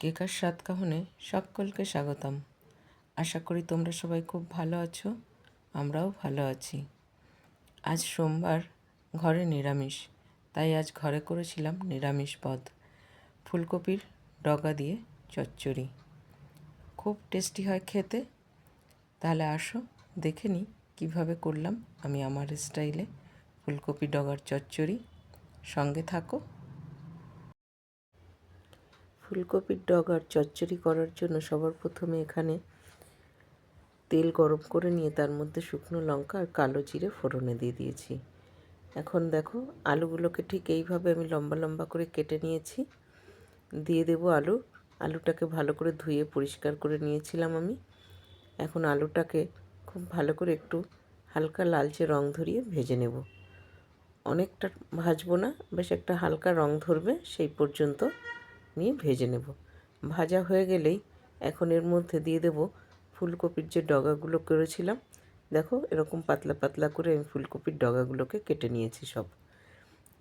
কেকার স্বাদ কাহনে সকলকে স্বাগতম। আশা করি তোমরা সবাই খুব ভালো আছো, আমরাও ভালো আছি। আজ সোমবার, ঘরে নিরামিষ, তাই আজ ঘরে করেছিলাম নিরামিষ পদ, ফুলকপির ডগা দিয়ে চচ্চড়ি। খুব টেস্টি হয় খেতে। তাহলে আসো, দেখে নিই কীভাবে করলাম আমি আমার স্টাইলে ফুলকপি ডগার চচ্চড়ি। সঙ্গে থাকো। ফুলকপির ডগার চচ্চড়ি করার জন্য সবার প্রথমে এখানে তেল গরম করে নিয়ে তার মধ্যে শুকনো লঙ্কা আর কালো জিরে ফোড়নে দিয়ে দিয়েছি। এখন দেখো আলুগুলোকে ঠিক এইভাবে আমি লম্বা লম্বা করে কেটে নিয়েছি। দিয়ে দেব আলু। আলুটাকে ভালো করে ধুয়ে পরিষ্কার করে নিয়েছিলাম আমি। এখন আলুটাকে খুব ভালো করে একটু হালকা লালচে রং ধরিয়ে ভেজে নেব। অনেকটা ভাজবো না, বেশ একটা হালকা রং ধরবে সেই পর্যন্ত। নিয়ে ভেজে নেব। ভাজা হয়ে গেলেই এখন এর মধ্যে দিয়ে দেব ফুলকপির যে ডগাগুলো করেছিলাম। দেখো এরকম পাতলা পাতলা করে আমি ফুলকপির ডগাগুলোকে কেটে নিয়েছি সব।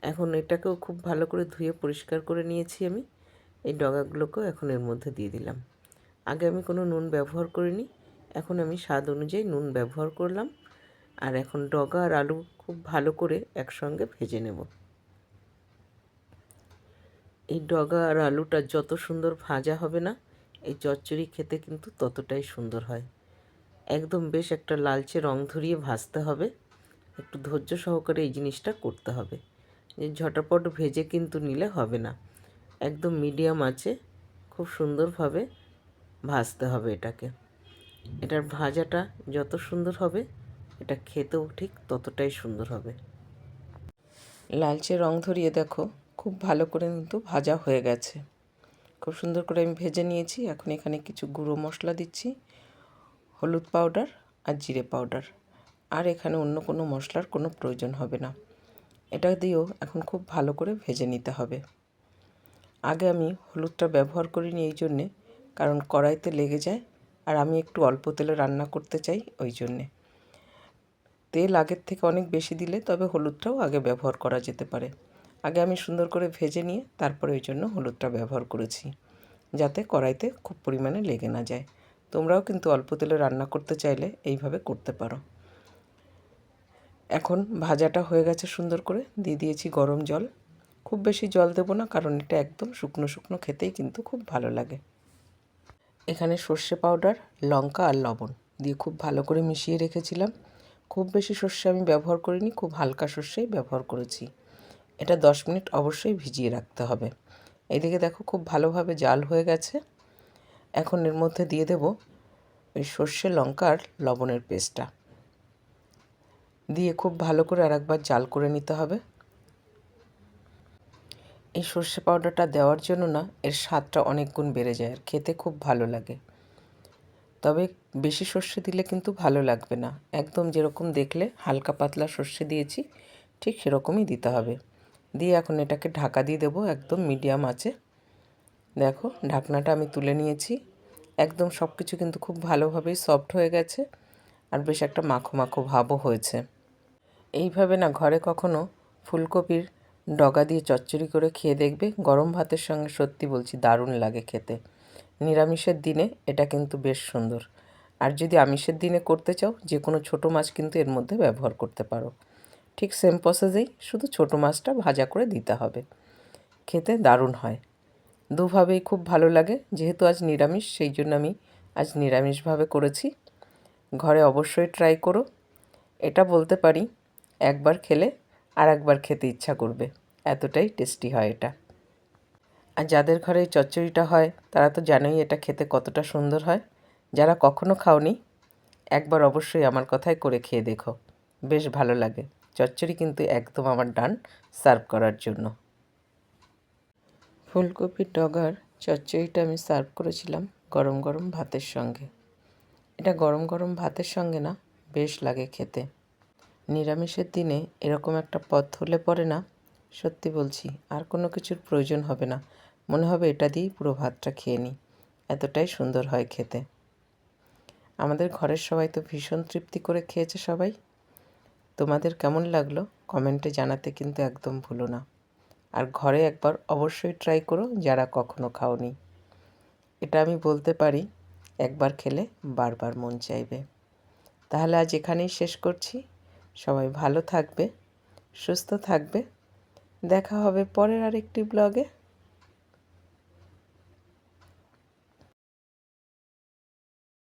এখন এটাকেও খুব ভালো করে ধুয়ে পরিষ্কার করে নিয়েছি আমি। এই ডগাগুলোকেও এখন এর মধ্যে দিয়ে দিলাম। আগে আমি কোনো নুন ব্যবহার করিনি। এখন আমি স্বাদ অনুযায়ী নুন ব্যবহার করলাম। আর এখন ডগা আর আলু খুব ভালো করে একসঙ্গে ভেজে নেব। এই ডগা আর আলুটা যত সুন্দর ভাজা হবে না, এই চচ্চড়ি খেতে কিন্তু ততটাই সুন্দর হয়। একদম বেশ একটা লালচে রং ধরিয়ে ভাজতে হবে। একটু ধৈর্য সহকারে এই জিনিসটা করতে হবে। যে ঝটাপট ভেজে কিন্তু নিলে হবে না। একদম মিডিয়াম আছে, খুব সুন্দরভাবে ভাজতে হবে এটাকে। এটার ভাজাটা যত সুন্দর হবে, এটা খেতেও ঠিক ততটাই সুন্দর হবে। লালচে রং ধরিয়ে দেখো। খুব ভালো করে কিন্তু ভাজা হয়ে গেছে। খুব সুন্দর করে আমি ভেজে নিয়েছি। এখন এখানে কিছু গুঁড়ো মশলা দিচ্ছি, হলুদ পাউডার আর জিরে পাউডার। আর এখানে অন্য কোনো মশলার কোনো প্রয়োজন হবে না। এটা দিয়েও এখন খুব ভালো করে ভেজে নিতে হবে। আগে আমি হলুদটা ব্যবহার করিনি এই জন্যে, কারণ কড়াইতে লেগে যায় আর আমি একটু অল্প তেলে রান্না করতে চাই ওই জন্যে। তেল আগের থেকে অনেক বেশি দিলে তবে হলুদটাও আগে ব্যবহার করা যেতে পারে। আগে আমি সুন্দর করে ভেজে নিয়ে তারপরে ওই জন্য হলুদটা ব্যবহার করেছি, যাতে কড়াইতে খুব পরিমাণে লেগে না যায়। তোমরাও কিন্তু অল্প তেলে রান্না করতে চাইলে এইভাবে করতে পারো। এখন ভাজাটা হয়ে গেছে সুন্দর করে, দিয়ে দিয়েছি গরম জল। খুব বেশি জল দেবো না, কারণ এটা একদম শুকনো শুকনো খেতেই কিন্তু খুব ভালো লাগে। এখানে সর্ষে পাউডার, লঙ্কা আর লবণ দিয়ে খুব ভালো করে মিশিয়ে রেখেছিলাম। খুব বেশি সর্ষে আমি ব্যবহার করিনি, খুব হালকা সর্ষেই ব্যবহার করেছি। এটা দশ মিনিট অবশ্যই ভিজিয়ে রাখতে হবে। এদিকে দেখো খুব ভালোভাবে জাল হয়ে গেছে। এখন এর মধ্যে দিয়ে দেব ওই সর্ষে লঙ্কার লবণের পেস্টটা। দিয়ে খুব ভালো করে আরেকবার জাল করে নিতে হবে। এই সর্ষে পাউডারটা দেওয়ার জন্য না, এর স্বাদটা অনেক গুণ বেড়ে যায় আর খেতে খুব ভালো লাগে। তবে বেশি সর্ষে দিলে কিন্তু ভালো লাগবে না। একদম যেরকম দেখলে হালকা পাতলা সর্ষে দিয়েছি, ঠিক সেরকমই দিতে হবে। দিয়ে এখন এটাকে ঢাকা দিয়ে দেবো, একদম মিডিয়াম আছে। দেখো, ঢাকনাটা আমি তুলে নিয়েছি। একদম সব কিছু কিন্তু খুব ভালোভাবেই সফট হয়ে গেছে আর বেশ একটা মাখো মাখো ভাবও হয়েছে। এইভাবে না ঘরে কখনো ফুলকপির ডগা দিয়ে চচ্চড়ি করে খেয়ে দেখবে, গরম ভাতের সঙ্গে সত্যি বলছি দারুণ লাগে খেতে। নিরামিষের দিনে এটা কিন্তু বেশ সুন্দর। আর যদি আমিষের দিনে করতে চাও যে কোনো ছোটো মাছ কিন্তু এর মধ্যে ব্যবহার করতে পারো। ঠিক সেম প্রসেসেই শুধু ছোটো মাছটা ভাজা করে দিতে হবে। খেতে দারুণ হয়। দুভাবেই খুব ভালো লাগে। যেহেতু আজ নিরামিষ, সেই জন্য আমি আজ নিরামিষভাবে করেছি। ঘরে অবশ্যই ট্রাই করো। এটা বলতে পারি, একবার খেলে আর একবার খেতে ইচ্ছা করবে। এতটাই টেস্টি হয় এটা। আর যাদের ঘরে এই চচ্চড়িটা হয়, তারা তো জানোই এটা খেতে কতটা সুন্দর হয়। যারা কখনো খাওনি, একবার অবশ্যই আমার কথায় করে খেয়ে দেখো। বেশ ভালো লাগে। চচ্চড়ি কিন্তু একদম আমার ডান, সার্ভ করার জন্য। ফুলকপির ডগার চচ্চড়িটা আমি সার্ভ করেছিলাম গরম গরম ভাতের সঙ্গে। এটা গরম গরম ভাতের সঙ্গে না, বেশ লাগে খেতে। নিরামিষের দিনে এরকম একটা পথ হলে পরে না, সত্যি বলছি, আর কোনো কিছুর প্রয়োজন হবে না। মনে হবে এটা দিয়েই পুরো ভাতটা খেয়ে নিই। এতটাই সুন্দর হয় খেতে। আমাদের ঘরের সবাই তো ভীষণ তৃপ্তি করে খেয়েছে সবাই। তোমাদের কেমন লাগল কমেন্টে জানাতে কিন্তু একদম ভুলো না। আর ঘরে একবার অবশ্যই ট্রাই করো যারা কখনো খাওনি। এটা আমি বলতে পারি, একবার খেলে বারবার মন চাইবে। তাহলে আজ এখানেই শেষ করছি। সবাই ভালো থাকবে, সুস্থ থাকবে। দেখা হবে পরের আরেকটি ব্লগে